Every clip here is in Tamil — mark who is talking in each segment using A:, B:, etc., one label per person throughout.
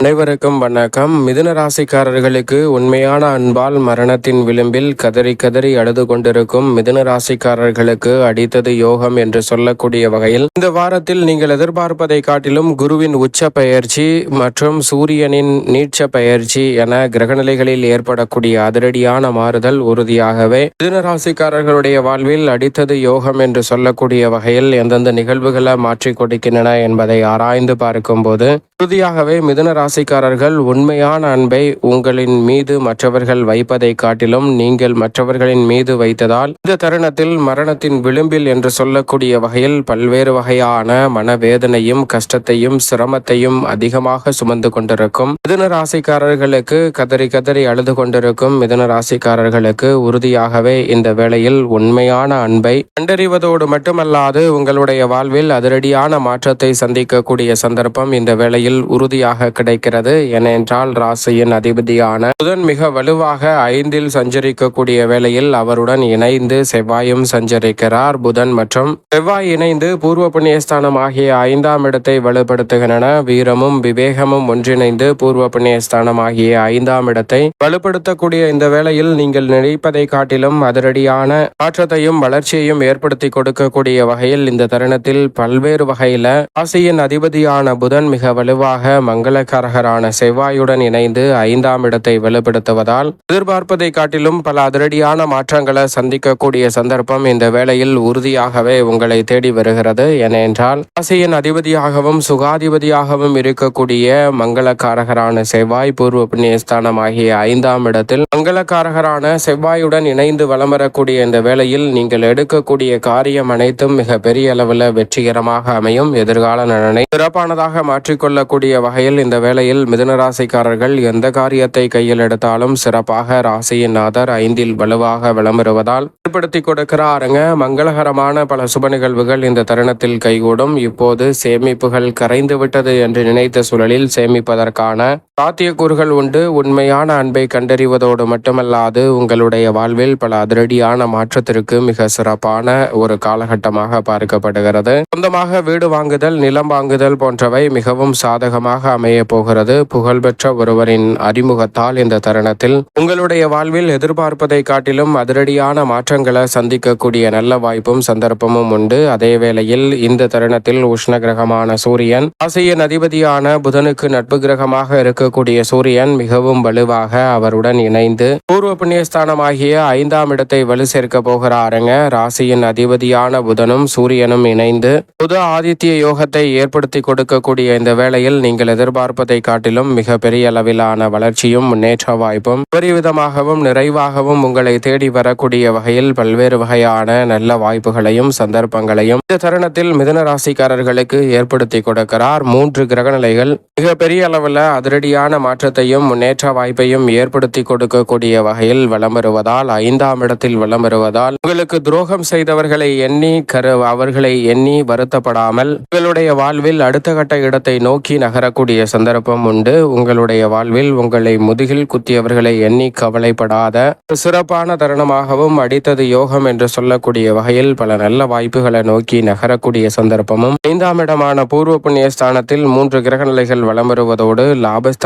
A: அனைவருக்கும் வணக்கம். மிதுன ராசிக்காரர்களுக்கு உண்மையான அன்பால் மரணத்தின் விளிம்பில் கதறி கதறி அழுது கொண்டிருக்கும் மிதுன ராசிக்காரர்களுக்கு அடித்தது யோகம் என்று சொல்லக்கூடிய வகையில் இந்த வாரத்தில் நீங்கள் எதிர்பார்ப்பதை காட்டிலும் குருவின் உச்ச பயிற்சி மற்றும் சூரியனின் நீட்ச பயிற்சி என கிரகநிலைகளில் ஏற்படக்கூடிய அதிரடியான மாறுதல் உறுதியாகவே மிதுன ராசிக்காரர்களுடைய வாழ்வில் அடித்தது யோகம் என்று சொல்லக்கூடிய வகையில் எந்தெந்த நிகழ்வுகளை மாற்றிக் கொடுக்கின்றன என்பதை ஆராய்ந்து பார்க்கும்போது உறுதியாகவே மிதுன ராசிக்காரர்கள் உண்மையான அன்பை உங்களின் மீது மற்றவர்கள் வைப்பதை காட்டிலும் நீங்கள் மற்றவர்களின் மீது வைத்ததால் இந்த தருணத்தில் மரணத்தின் விளிம்பில் என்று சொல்லக்கூடிய வகையில் பல்வேறு வகையான மனவேதனையும் கஷ்டத்தையும் சிரமத்தையும் அதிகமாக சுமந்து கொண்டிருக்கும் மிதுன ராசிக்காரர்களுக்கு கதறி கதறி அழுது கொண்டிருக்கும் மிதுன ராசிக்காரர்களுக்கு உறுதியாகவே இந்த வேளையில் உண்மையான அன்பை கண்டறிவதோடு மட்டுமல்லாது உங்களுடைய வாழ்வில் அதிரடியான மாற்றத்தை சந்திக்கக்கூடிய சந்தர்ப்பம் இந்த வேளையில் உறுதியாக கிடைக்கிறது ஏனென்றால் ராசியின் அதிபதியான புதன் மிக வலுவாக ஐந்தில் சஞ்சரிக்கக்கூடிய வேளையில் அவருடன் இணைந்து செவ்வாயும் சஞ்சரிக்கிறார். புதன் மற்றும் செவ்வாய் இணைந்து பூர்வ புண்ணியஸ்தானம் ஆகிய ஐந்தாம் இடத்தை வலுப்படுத்துகின்றன. வீரமும் விவேகமும் ஒன்றிணைந்து பூர்வ புண்ணியஸ்தானம் ஆகிய ஐந்தாம் இடத்தை வலுப்படுத்தக்கூடிய இந்த வேளையில் நீங்கள் நினைப்பதை காட்டிலும் அதிரடியான மாற்றத்தையும் வளர்ச்சியையும் ஏற்படுத்தி கொடுக்கக்கூடிய வகையில் இந்த தருணத்தில் பல்வேறு வகையில ராசியின் அதிபதியான புதன் மிக வலுவாக மங்களகர மங்களகரகரான செவ்வாயுடன் இணைந்து ஐந்தாம் இடத்தை வலுப்படுத்துவதால் எதிர்பார்ப்பதை காட்டிலும் பல அதிரடியான மாற்றங்களை சந்திக்கக்கூடிய சந்தர்ப்பம் இந்த வேளையில் உறுதியாகவே உங்களை தேடி வருகிறது. ஏனென்றால் ராசியின் அதிபதியாகவும் சுகாதிபதியாகவும் இருக்கக்கூடிய மங்களக்காரகரான செவ்வாய் பூர்வ புண்ணியஸ்தானமாகிய ஐந்தாம் இடத்தில் மங்களக்காரகரான செவ்வாயுடன் இணைந்து வலம் வரக்கூடிய இந்த வேளையில் நீங்கள் எடுக்கக்கூடிய காரியம் அனைத்தும் மிக பெரிய அளவில் வெற்றிகரமாக அமையும். எதிர்கால நலனை சிறப்பானதாக மாற்றிக்கொள்ளக்கூடிய வகையில் இந்த வேலை மிதுன மிதுனராசிக்காரர்கள் எந்த காரியத்தை கையில் எடுத்தாலும் சிறப்பாக ராசியின் நாதர் ஐந்தில் வலுவாக விளம்பருவதால் ஏற்படுத்தி கொடுக்கிறாருங்க. மங்களகரமான பல சுப நிகழ்வுகள் இந்த தருணத்தில் கைகூடும். இப்போது சேமிப்புகள் கரைந்து விட்டது என்று நினைத்த சூழலில் சேமிப்பதற்கான சாத்தியக்கூறுகள் உண்டு. உண்மையான அன்பை கண்டறிவதோடு மட்டுமல்லாது உங்களுடைய வாழ்வில் பல அதிரடியான மாற்றத்திற்கு மிக சிறப்பான ஒரு காலகட்டமாக பார்க்கப்படுகிறது. சொந்தமாக வீடு வாங்குதல் நிலம் வாங்குதல் போன்றவை மிகவும் சாதகமாக அமைய போகிறது. புகழ்பெற்ற ஒருவரின் அறிமுகத்தால் இந்த தருணத்தில் உங்களுடைய வாழ்வில் எதிர்பார்ப்பதை காட்டிலும் அதிரடியான மாற்றங்களை சந்திக்கக்கூடிய நல்ல வாய்ப்பும் சந்தர்ப்பமும் உண்டு. அதே வேளையில் இந்த தருணத்தில் உஷ்ண கிரகமான சூரியன் ராசியின் அதிபதியான புதனுக்கு நட்பு கிரகமாக இருக்கக்கூடிய சூரியன் மிகவும் வலுவாக அவருடன் இணைந்து பூர்வ புண்ணியஸ்தானமாகிய ஐந்தாம் இடத்தை வலு சேர்க்க போகிறாருங்க. ராசியின் அதிபதியான புதனும் சூரியனும் இணைந்து புது ஆதித்ய யோகத்தை ஏற்படுத்தி கொடுக்கக்கூடிய இந்த வேளையில் நீங்கள் எதிர்பார்ப்பதை காட்டிலும் மிக பெரிய அளவிலான வளர்ச்சியும் முன்னேற்ற வாய்ப்பும் விதமாகவும் நிறைவாகவும் உங்களை தேடி வரக்கூடிய வகையில் பல்வேறு வகையான நல்ல வாய்ப்புகளையும் சந்தர்ப்பங்களையும் இந்த தருணத்தில் மிதன ராசிக்காரர்களுக்கு ஏற்படுத்தி கொடுக்கிறார். மூன்று கிரகநிலைகள் மிகப்பெரிய அளவில் அதிரடியாக அதிரடியான மாற்றத்தையும் முன்னேற்ற வாய்ப்பையும் ஏற்படுத்தி கொடுக்கக்கூடிய வகையில் வளம் வருவதால் ஐந்தாம் இடத்தில் வளம் வருவதால் உங்களுக்கு துரோகம் செய்தவர்களை எண்ணி கரு அவர்களை எண்ணி வருத்தப்படாமல் உங்களுடைய வாழ்வில் அடுத்த கட்ட இடத்தை நோக்கி நகரக்கூடிய சந்தர்ப்பம் உண்டு. உங்களுடைய வாழ்வில் உங்களை முதுகில் குத்தியவர்களை எண்ணி கவலைப்படாத சிறப்பான தருணமாகவும் அடித்தது யோகம் என்று சொல்லக்கூடிய வகையில் பல நல்ல வாய்ப்புகளை நோக்கி நகரக்கூடிய சந்தர்ப்பமும் ஐந்தாம் இடமான பூர்வ புண்ணிய ஸ்தானத்தில் மூன்று கிரகநிலைகள் வளம் வருவதோடு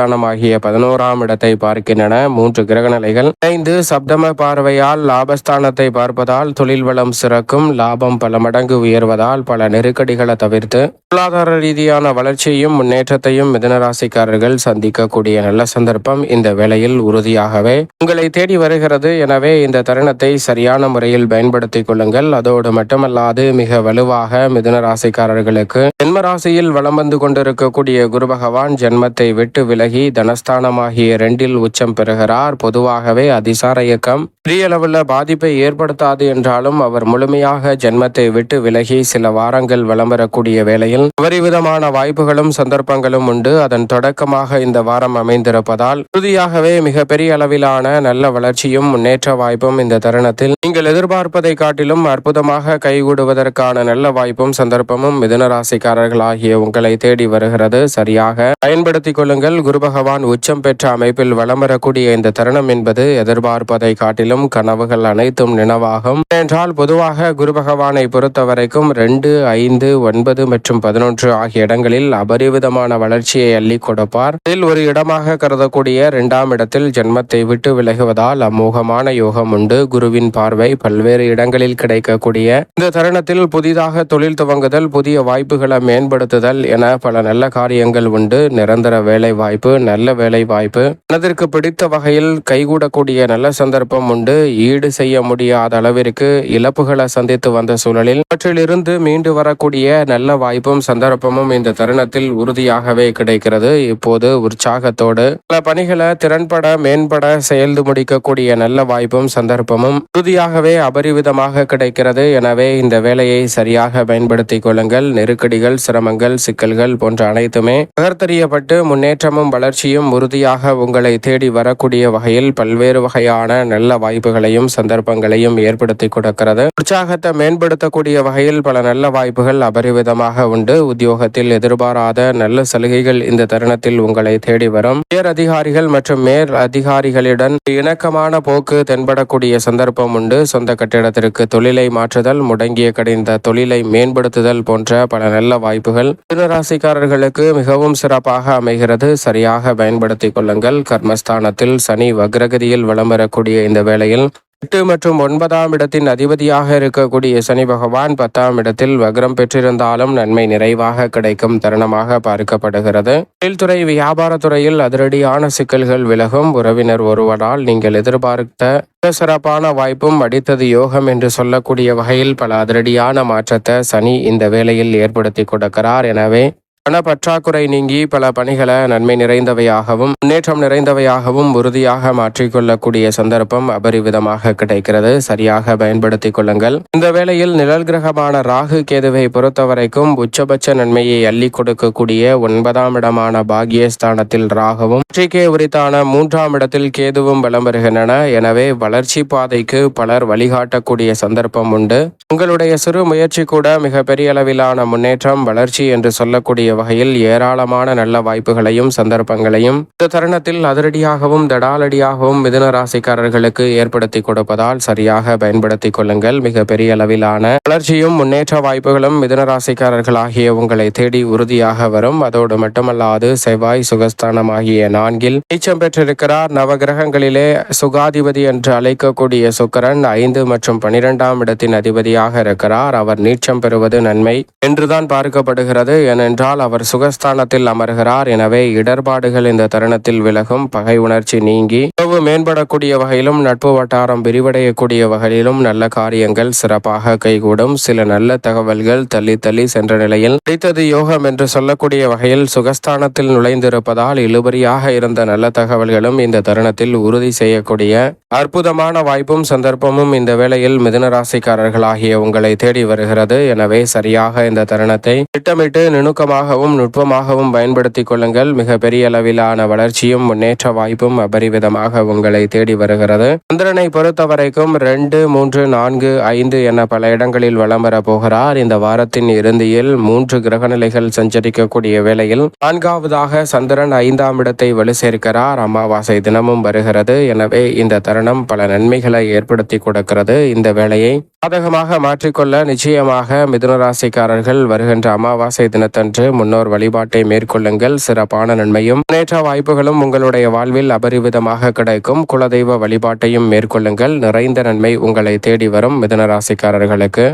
A: லாபஸ்தானமாகிய பதினோராம் இடத்தை பார்க்கின்றன. மூன்று கிரகநிலைகள். ஐந்து சப்தம பார்வையால் லாபஸ்தானத்தை பார்ப்பதால் தொழில் வளம் சிறக்கும் லாபம் பல மடங்கு உயர்வதால் பல நெருக்கடிகளை தவிர்த்து பொருளாதார ரீதியான வளர்ச்சியையும் முன்னேற்றத்தையும் மிதனராசிக்காரர்கள் சந்திக்கக்கூடிய நல்ல சந்தர்ப்பம் இந்த வேளையில் உறுதியாகவே உங்களை தேடி வருகிறது. எனவே இந்த தருணத்தை சரியான முறையில் பயன்படுத்திக் கொள்ளுங்கள். அதோடு மட்டுமல்லாது மிக வலுவாக மிதுன ராசிக்காரர்களுக்கு ஜென்ம ராசியில் வலம் வந்து கொண்டிருக்கக்கூடிய குரு பகவான் ஜென்மத்தை விட்டு விலகி தனஸ்தானமாகிய இரண்டில் உச்சம் பெறுகிறார். பொதுவாகவே அதிசார இயக்கம் பெரிய அளவில் பாதிப்பை ஏற்படுத்தாது என்றாலும் அவர் முழுமையாக ஜென்மத்தை விட்டு விலகி சில வாரங்கள் வலம் வரக்கூடிய வேளையில் அபரிவிதமான வாய்ப்புகளும் சந்தர்ப்பங்களும் உண்டு. அதன் தொடக்கமாக இந்த வாரம் அமைந்திருப்பதால் உறுதியாகவே மிக பெரிய அளவிலான நல்ல வளர்ச்சியும் முன்னேற்ற வாய்ப்பும் இந்த தருணத்தில் நீங்கள் எதிர்பார்ப்பதை காட்டிலும் அற்புதமாக கைகூடுவதற்கான நல்ல வாய்ப்பும் சந்தர்ப்பமும் மிதுனராசிக்காரர்கள் ஆகிய உங்களை தேடி வருகிறது. சரியாக பயன்படுத்திக் கொள்ளுங்கள். குரு பகவான் உச்சம் பெற்ற அமைப்பில் வலம் வரக்கூடிய இந்த தருணம் என்பது எதிர்பார்ப்பதை காட்டிலும் கனவுகள் அனைத்தும் நினைவாகும். என்றால் பொதுவாக குரு பகவானை பொறுத்த வரைக்கும் ரெண்டு ஐந்து ஒன்பது மற்றும் பதினொன்று ஆகிய இடங்களில் அபரிவிதமான வளர்ச்சியை அள்ளி கொடுப்பார். இதில் ஒரு இடமாக கருதக்கூடிய இரண்டாம் இடத்தில் ஜென்மத்தை விட்டு விலகுவதால் அமோகமான யோகம் உண்டு. குருவின் பார்வை பல்வேறு இடங்களில் கிடைக்கக்கூடிய இந்த தருணத்தில் புதிதாக தொழில் துவங்குதல் புதிய வாய்ப்புகளை மேம்படுத்துதல் என பல நல்ல காரியங்கள் உண்டு. நிரந்தர வேலை வாய்ப்பு நல்ல வேலை வாய்ப்பு மனதிற்கு பிடித்த வகையில் கைகூடக்கூடிய நல்ல சந்தர்ப்பம் உண்டு. ஈடு செய்ய முடியாத அளவிற்கு இழப்புகளை சந்தித்து வந்த சூழலில் அவற்றிலிருந்து மீண்டு வரக்கூடிய நல்ல வாய்ப்பும் சந்தர்ப்பமும் இந்த தருணத்தில் உறுதியாகவே கிடைக்கிறது. இப்போது உற்சாகத்தோடு பல பணிகளை திறன்பட மேம்பட செயல்து முடிக்கக்கூடிய நல்ல வாய்ப்பும் சந்தர்ப்பமும் உறுதியாகவே அபரிவிதமாக கிடைக்கிறது. எனவே இந்த வேலையை சரியாக பயன்படுத்திக் கொள்ளுங்கள். நெருக்கடிகள் சிரமங்கள் சிக்கல்கள் போன்ற அனைத்துமே நகர்த்தறியப்பட்டு முன்னேற்றமும் வளர்ச்சியும் உறுதியாக உங்களை தேடி வரக்கூடிய வகையில் பல்வேறு வகையான நல்ல வாய்ப்புகளையும் சந்தர்ப்பங்களையும் ஏற்படுத்தி கொடுக்கிறது. உற்சாகத்தை மேம்படுத்தக்கூடிய வகையில் பல நல்ல வாய்ப்புகள் அபரிவிதமாக உண்டு. உத்தியோகத்தில் எதிர்பாராத நல்ல சலுகைகள் இந்த தருணத்தில் உங்களை தேடி வரும். உயர் அதிகாரிகள் மற்றும் மேல் அதிகாரிகளுடன் இணக்கமான போக்கு தென்படக்கூடிய சந்தர்ப்பம் உண்டு. சொந்த கட்டிடத்திற்கு தொழிலை மாற்றுதல் முடங்கிய கடிந்த தொழிலை மேம்படுத்துதல் போன்ற பல நல்ல வாய்ப்புகள். ராசிக்காரர்களுக்கு மிகவும் சிறப்பாக அமைகிறது. சரி சரியாக பயன்படுத்திக் கொள்ளுங்கள். கர்மஸ்தானத்தில் சனி வக்ரகதியில் வளம் வரக்கூடிய இந்த வேளையில் எட்டு மற்றும் ஒன்பதாம் இடத்தின் அதிபதியாக இருக்கக்கூடிய சனி பகவான் பத்தாம் இடத்தில் வக்ரம் பெற்றிருந்தாலும் நன்மை நிறைவாக கிடைக்கும் தருணமாக பார்க்கப்படுகிறது. தொழில்துறை வியாபாரத்துறையில் அதிரடியான சிக்கல்கள் விலகும். உறவினர் ஒருவரால் நீங்கள் எதிர்பார்த்த சிறப்பான வாய்ப்பும் அடித்தது யோகம் என்று சொல்லக்கூடிய வகையில் பல அதிரடியான மாற்றத்தை சனி இந்த வேளையில் ஏற்படுத்தி கொடுக்கிறார். எனவே பண பற்றாக்குறை நீங்கி பல பணிகளை நன்மை நிறைந்தவையாகவும் முன்னேற்றம் நிறைந்தவையாகவும் உறுதியாக மாற்றிக்கொள்ளக்கூடிய சந்தர்ப்பம் அபரிவிதமாக கிடைக்கிறது. சரியாக பயன்படுத்திக் கொள்ளுங்கள். இந்த வேளையில் நிழல் கிரகமான ராகு கேதுவை பொறுத்தவரைக்கும் உச்சபட்ச நன்மையை அள்ளி கொடுக்கக்கூடிய ஒன்பதாம் இடமான பாகியஸ்தானத்தில் ராகவும் வெற்றிக்கே உரித்தான மூன்றாம் இடத்தில் கேதுவும் பலம் வருகின்றன. எனவே வளர்ச்சி பாதைக்கு பலர் வழிகாட்டக்கூடிய சந்தர்ப்பம் உண்டு. உங்களுடைய சிறு முயற்சி கூட மிகப்பெரிய அளவிலான முன்னேற்றம் வளர்ச்சி என்று சொல்லக்கூடிய வகையில் ஏராளமான நல்ல வாய்ப்புகளையும் சந்தர்ப்பங்களையும் இந்த தருணத்தில் அதிரடியாகவும் தடாலடியாகவும் மிதுன ராசிக்காரர்களுக்கு ஏற்படுத்தி கொடுப்பதால் சரியாக பயன்படுத்திக் கொள்ளுங்கள். மிக பெரிய அளவிலான வளர்ச்சியும் முன்னேற்ற வாய்ப்புகளும் மிதுன ராசிக்காரர்களாகிய உங்களை தேடி உறுதியாக வரும். அதோடு மட்டுமல்லாது செவ்வாய் சுகஸ்தானம் ஆகிய நான்கில் நீச்சம் பெற்றிருக்கிறார். நவகிரகங்களிலே சுகாதிபதி என்று அழைக்கக்கூடிய சுக்கரன் ஐந்து மற்றும் பனிரெண்டாம் இடத்தின் அதிபதியாக இருக்கிறார். அவர் நீச்சம் பெறுவது நன்மை என்றுதான் பார்க்கப்படுகிறது. ஏனென்றால் அவர் சுகஸ்தானத்தில் அமர்கிறார். எனவே இடர்பாடுகள் இந்த தருணத்தில் விலகும். பகை உணர்ச்சி நீங்கி உறவு மேம்படக்கூடிய வகையிலும் நட்பு வட்டாரம் விரிவடையக்கூடிய வகையிலும் நல்ல காரியங்கள் சிறப்பாக கைகூடும். சில நல்ல தகவல்கள் தள்ளி தள்ளி சென்ற நிலையில் கிடைத்தது யோகம் என்று சொல்லக்கூடிய வகையில் சுகஸ்தானத்தில் நுழைந்திருப்பதால் இழுபறியாக இருந்த நல்ல தகவல்களும் இந்த தருணத்தில் உறுதி செய்யக்கூடிய அற்புதமான வாய்ப்பும் சந்தர்ப்பமும் இந்த வேளையில் மிதுன ராசிக்காரர்களாகிய உங்களை தேடி வருகிறது. எனவே சரியாக இந்த தருணத்தை திட்டமிட்டு நுணுக்கமாக திறமையாகவும் நுட்பமாகவும் பயன்படுத்திக் கொள்ளுங்கள். மிக பெரிய அளவிலான வளர்ச்சியும் முன்னேற்ற வாய்ப்பும் அபரிவிதமாக உங்களை தேடி வருகிறது. சந்திரனை பொறுத்த வரைக்கும் ரெண்டு மூன்று நான்கு ஐந்து என பல இடங்களில் வலம் வர போகிறார். இந்த வாரத்தின் இறுதியில் மூன்று கிரகநிலைகள் சஞ்சரிக்கக்கூடிய வேளையில் நான்காவதாக சந்திரன் ஐந்தாம் இடத்தை வலு சேர்க்கிறார். அமாவாசை தினமும் வருகிறது. எனவே இந்த தருணம் பல நன்மைகளை ஏற்படுத்தி கொடுக்கிறது. இந்த வேளையை சாதகமாக மாற்றிக்கொள்ள நிச்சயமாக மிதுனராசிக்காரர்கள் வருகின்ற அமாவாசை தினத்தன்று முன்னோர் வழிபாட்டை மேற்கொள்ளுங்கள். சிறப்பான நன்மையும் முன்னேற்ற வாய்ப்புகளும் உங்களுடைய வாழ்வில் அபரிவிதமாக கிடைக்கும். குலதெய்வ வழிபாட்டையும் மேற்கொள்ளுங்கள். நிறைந்த நன்மை உங்களை தேடி வரும் மிதனராசிக்காரர்களுக்கு